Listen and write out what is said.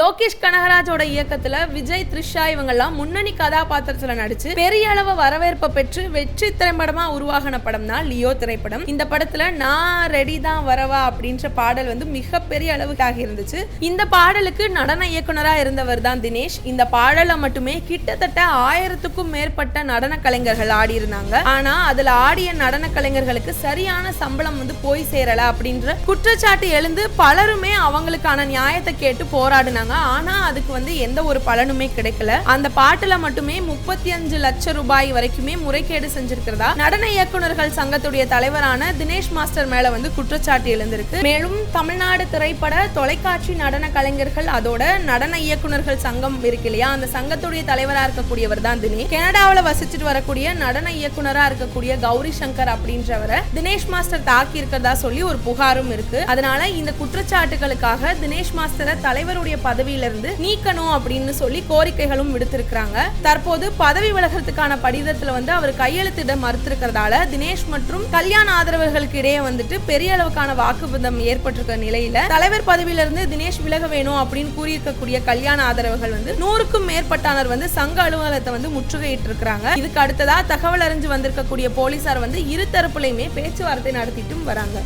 லோகேஷ் கனகராஜோட இயக்கத்துல விஜய் த்ரிஷா இவங்கெல்லாம் முன்னணி கதாபாத்திரத்துல நடிச்சு பெரிய அளவு வரவேற்பை பெற்று வெற்றி திரைப்படமா உருவாகின படம் தான் லியோ திரைப்படம். இந்த படத்துல நான் ரெடி தான் வரவா அப்படின்ற பாடல் வந்து மிகப்பெரிய அளவுக்காக இருந்துச்சு. இந்த பாடலுக்கு நடன இயக்குனரா இருந்தவர் தான் தினேஷ். இந்த பாடலை மட்டுமே கிட்டத்தட்ட ஆயிரத்துக்கும் மேற்பட்ட நடன கலைஞர்கள் ஆடி இருந்தாங்க ஆனா அதுல ஆடிய நடன கலைஞர்களுக்கு சரியான சம்பளம் வந்து போய் சேரல அப்படின்ற குற்றச்சாட்டு எழுந்து பலருமே அவங்களுக்கான நியாயத்தை கேட்டு போராடினாங்க. ஆனா அதுக்கு வந்து எந்த ஒரு பலனுமே கிடைக்கல. அந்த பாட்டுல மட்டுமே முப்பத்தி அஞ்சு லட்சம் ரூபாய் வரைக்குமே முறைகேடு செஞ்சிருக்கிறதா? நடன இயக்குனர்கள் சங்கத்துடைய தலைவரான தினேஷ் மாஸ்டர் மேல வந்து குற்றச்சாட்டு எழுந்திருக்கு. மேலும் தமிழ்நாடு திரைப்பட தொலைக்காட்சி நடன கலைஞர்கள் அதோட நடன இயக்குனர்கள் சங்கம் இருக்கு இல்லையா? அந்த சங்கத்துடைய தலைவரா இருக்கக்கூடியவர் தான் தினேஷ். கனடாவுல வசிச்சுட்டு வரக்கூடிய நடன இயக்குனரா இருக்கக்கூடிய கௌரி சங்கர் அப்படின்றவரை தினேஷ் மாஸ்டர் தாக்கி இருக்கிறதா சொல்லி ஒரு புகாரும் இருக்கு. அதனால இந்த குற்றச்சாட்டுகளுக்காக தினேஷ் மாஸ்டரை தலைவருடைய பதவியிலிருந்து நீக்கணும் அப்படின்னு சொல்லி கோரிக்கைகளும் விடுத்திருக்கிறாங்க. தற்போது பதவி விலகிறதுக்கான படிதத்துல வந்து அவர் கையெழுத்திட மறுத்திருக்கிறதால தினேஷ் மற்றும் கல்யாண ஆதரவர்களுக்கு இடையே வந்துட்டு பெரிய அளவுக்கான வாக்குவாதம் ஏற்பட்டிருக்க நிலையில தலைவர் பதவியிலிருந்து தினேஷ் விலக வேணும் அப்படின்னு கூறியிருக்கக்கூடிய கல்யாண ஆதரவுகள் வந்து நூறுக்கும் மேற்பட்டானர் வந்து சங்க அலுவலகத்தை வந்து முற்றுகையிட்டு இருக்கிறாங்க இதுக்கு அடுத்ததா தகவல் அறிஞ்சு வந்திருக்கக்கூடிய போலீசார் வந்து இரு தரப்புலையுமே பேச்சுவார்த்தை நடத்திட்டும் வராங்க.